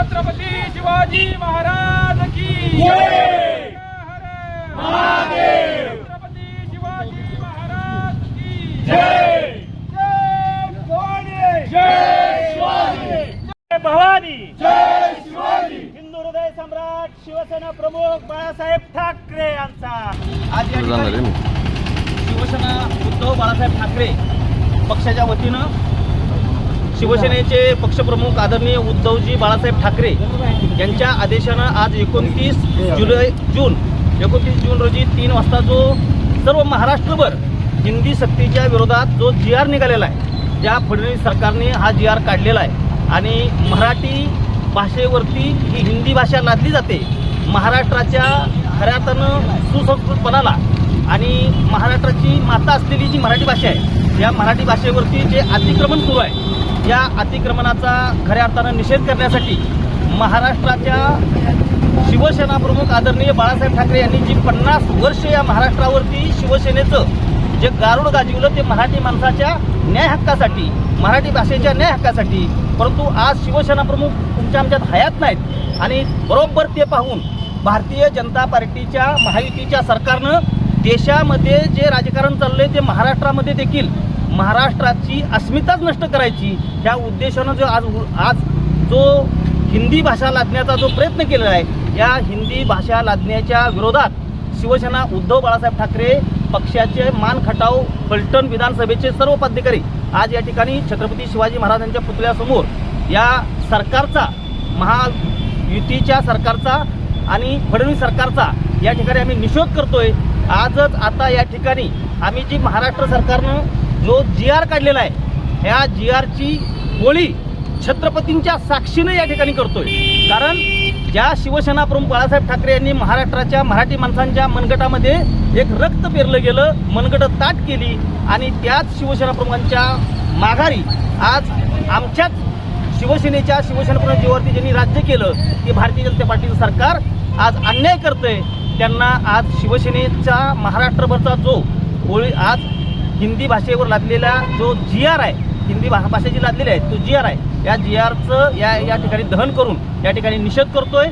छत्रपती शिवाजी महाराज की जय! हर महादेव! छत्रपती शिवाजी महाराज की जय! जय! जय शिवाजी! जय भवानी! जय शिवाजी! हिंदू हृदय सम्राट शिवसेना प्रमुख बाळासाहेब ठाकरे यांचा. आज या ठिकाणी शिवसेना उद्धव बाळासाहेब ठाकरे पक्षाच्या वतीनं शिवसेनेचे पक्षप्रमुख आदरणीय उद्धवजी बाळासाहेब ठाकरे यांच्या आदेशानं आज एकोणतीस जुलै जून एकोणतीस जून रोजी तीन वाजता जो सर्व महाराष्ट्रभर हिंदी सक्तीच्या विरोधात जो जी आर निघालेला आहे ज्या फडणवीस सरकारने हा जी आर काढलेला आहे आणि मराठी भाषेवरती ही हिंदी भाषा लादली जाते महाराष्ट्राच्या खऱ्या अर्थानं सुसंस्कृतपणाला आणि महाराष्ट्राची माता असलेली जी मराठी भाषा आहे या मराठी भाषेवरती जे अतिक्रमण सुरू आहे या अतिक्रमणाचा खऱ्या अर्थानं निषेध करण्यासाठी महाराष्ट्राच्या शिवसेना प्रमुख आदरणीय बाळासाहेब ठाकरे यांनी जी पन्नास वर्ष या महाराष्ट्रावरती शिवसेनेचं जे गारुड गाजवलं ते मराठी माणसाच्या न्याय हक्कासाठी मराठी भाषेच्या न्याय हक्कासाठी परंतु आज शिवसेना प्रमुख तुमच्या आमच्यात हयात नाहीत. आणि बरोबर ते पाहून भारतीय जनता पार्टीच्या महायुतीच्या सरकारनं देशामध्ये जे राजकारण चाललंय ते महाराष्ट्रामध्ये देखील महाराष्ट्राची अस्मिताच नष्ट करायची ह्या उद्देशानं जो आज आज जो हिंदी भाषा लादण्याचा जो प्रयत्न केलेला आहे या हिंदी भाषा लादण्याच्या विरोधात शिवसेना उद्धव बाळासाहेब ठाकरे पक्षाचे मान खटाव फलटण विधानसभेचे सर्व पदाधिकारी आज या ठिकाणी छत्रपती शिवाजी महाराजांच्या पुतळ्यासमोर या सरकारचा महायुतीच्या सरकारचा आणि फडणवीस सरकारचा या ठिकाणी आम्ही निषेध करतोय. आजच आता या ठिकाणी आम्ही जी महाराष्ट्र सरकारनं जो जी आर काढलेला आहे ह्या जी आरची होळी छत्रपतींच्या साक्षीनं या ठिकाणी करतोय. कारण ज्या शिवसेना प्रमुख बाळासाहेब ठाकरे यांनी महाराष्ट्राच्या मराठी माणसांच्या मनगटामध्ये एक रक्त पेरलं गेलं मनगटं ताट केली आणि त्याच शिवसेना प्रमुखांच्या माघारी आज आमच्याच शिवसेनेच्या शिवसेना प्रमुख जीवावरती ज्यांनी राज्य केलं ते भारतीय जनता पार्टीचं सरकार आज अन्याय करतंय. त्यांना आज शिवसेनेचा महाराष्ट्रभरचा जो होळी आज हिंदी भाषेवर लादलेला जो जी आर आहे हिंदी भा भाषा जी लादलेली आहे तो जी आर आहे. या जी आरचं या या ठिकाणी दहन करून या ठिकाणी निषेध करतोय.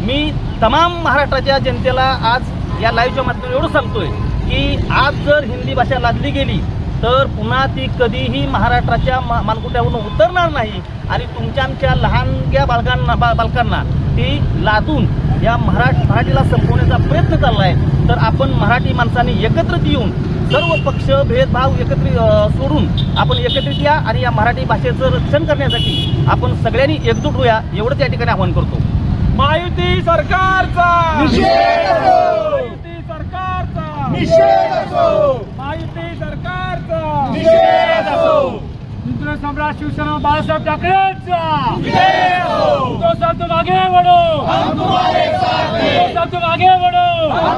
मी तमाम महाराष्ट्राच्या जनतेला आज या लाईव्हच्या माध्यमातून एवढं सांगतोय की आज जर हिंदी भाषा लादली गेली तर पुन्हा ती कधीही महाराष्ट्राच्या मा मानकुट्यावरून उतरणार नाही आणि तुमच्या आमच्या लहानग्या बालकांना बा बालकांना ती लादून या महाराष्ट्र मराठीला संपवण्याचा प्रयत्न चालला आहे तर आपण मराठी माणसांनी एकत्रित येऊन सर्व पक्ष भेदभाव एकत्रित सोडून आपण एकत्रित या आणि या मराठी भाषेचं रक्षण करण्यासाठी आपण सगळ्यांनी एकजूट होऊया एवढंच या ठिकाणी आवाहन करतो. महायुती सरकारचा! सरकारचा! सरकारचा! हिंदू सम्राट शिवसेना बाळासाहेब ठाकरेंचा! तुम आगे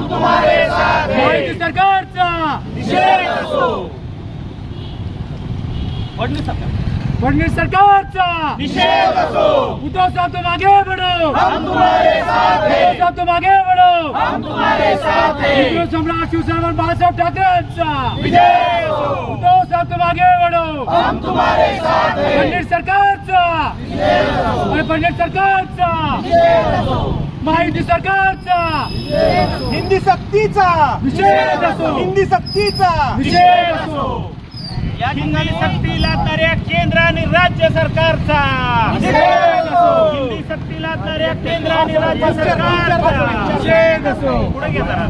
तुम आगे सरकारचा! फडणवीस सरकार फडणवीस सरकारचा उद्धव साहेब तुम आगे बढ़ो उद्धव साहेब तुम आगे बढ़ो हिंदू सम्राट शिवसेना बाळासाहेब ठाकरेंचा उद्धव साहेब तुम आगे बढ़ो फडणवीस सरकारचा. आणि फडणवीस सरकारचा. महायुती सरकारचा. हिंदी सक्तीचा. निषेध असो. हिंदी सक्तीचा. निषेध असो. या ठिकाणी सक्तीला तर या केंद्र आणि राज्य सरकारचा. निषेध असो. हिंदी सक्तीला नाकारणाऱ्या केंद्र आणि राज्य सरकारचा. पुढे घे जरा.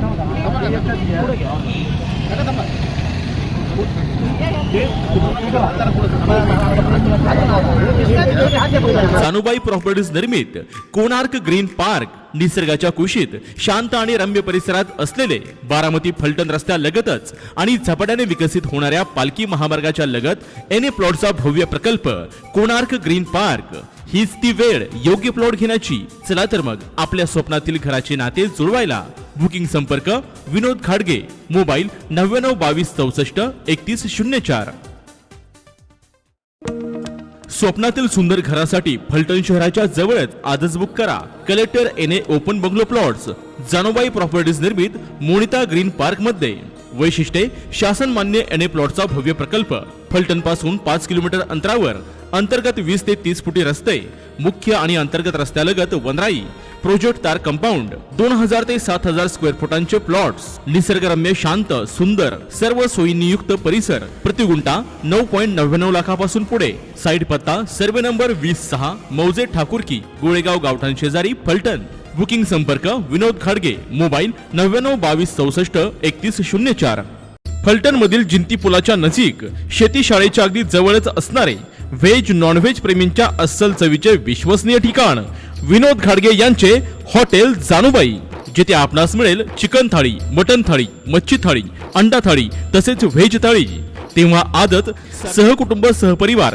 सानुबाई प्रॉपर्टीज निर्मित कोणार्क ग्रीन पार्क निसर्गाच्या कुशीत शांत आणि रम्य परिसरात असलेले बारामती फलटण रस्त्यालगतच आणि झपाट्याने विकसित होणाऱ्या पालखी महामार्गाच्या लगत एन ए प्लॉटचा भव्य प्रकल्प कोणार्क ग्रीन पार्क. हीच ती वेळ योग्य प्लॉट घेण्याची. चला तर मग आपल्या स्वप्नातील घराचे नाते जुळवायला बुकिंग संपर्क विनोद खाडगे मोबाईल नव्याण्णव बावीस चौसष्ट एकतीस शून्य चार. स्वप्नातील सुंदर घरासाठी फलटण शहराच्या जवळच आजच बुक करा. Collector N A open bungalow plots Janobai properties निर्मित मोनिता ग्रीन पार्कमध्ये वैशिष्ट्ये शासन मान्य एन ए प्लॉटचा भव्य प्रकल्प फलटणपासून पाच किलोमीटर अंतरावर अंतर्गत वीस ते तीस फुटी रस्ते मुख्य आणि अंतर्गत रस्त्यालगत वनराई प्रोजेक्ट तार कंपाऊंड दोन हजार ते सात हजार स्क्वेअर फुटांचे प्लॉट्स निसर्गरम्य शांत सुंदर सर्व सोयीनियुक्त परिसर प्रतिगुंटा नऊ पॉईंट नव्याण्णव लाखापासून पुढे साईड पत्ता सर्वे नंबर वीस सहा मौजे ठाकूरकी गोळेगाव गावठाण शेजारी फलटण. बुकिंग संपर्क विनोद खाडगे मोबाईल नव्याण्णव बावीस चौसष्ट एकतीस शून्य चार. फलटण मधील जिंती पुलाच्या नजीक शेती शाळेच्या अगदी जवळच असणारे व्हेज नॉनव्हेज प्रेमींच्या अस्सल चवीचे विश्वसनीय ठिकाण विनोद खाडगे यांचे हॉटेल जानूबाई जिथे आपणास मिळेल चिकन थाळी मटन थाळी मच्छी थाळी अंडा थाळी तसेच व्हेज थाळी. तेव्हा आदत सहकुटुंब सहपरिवार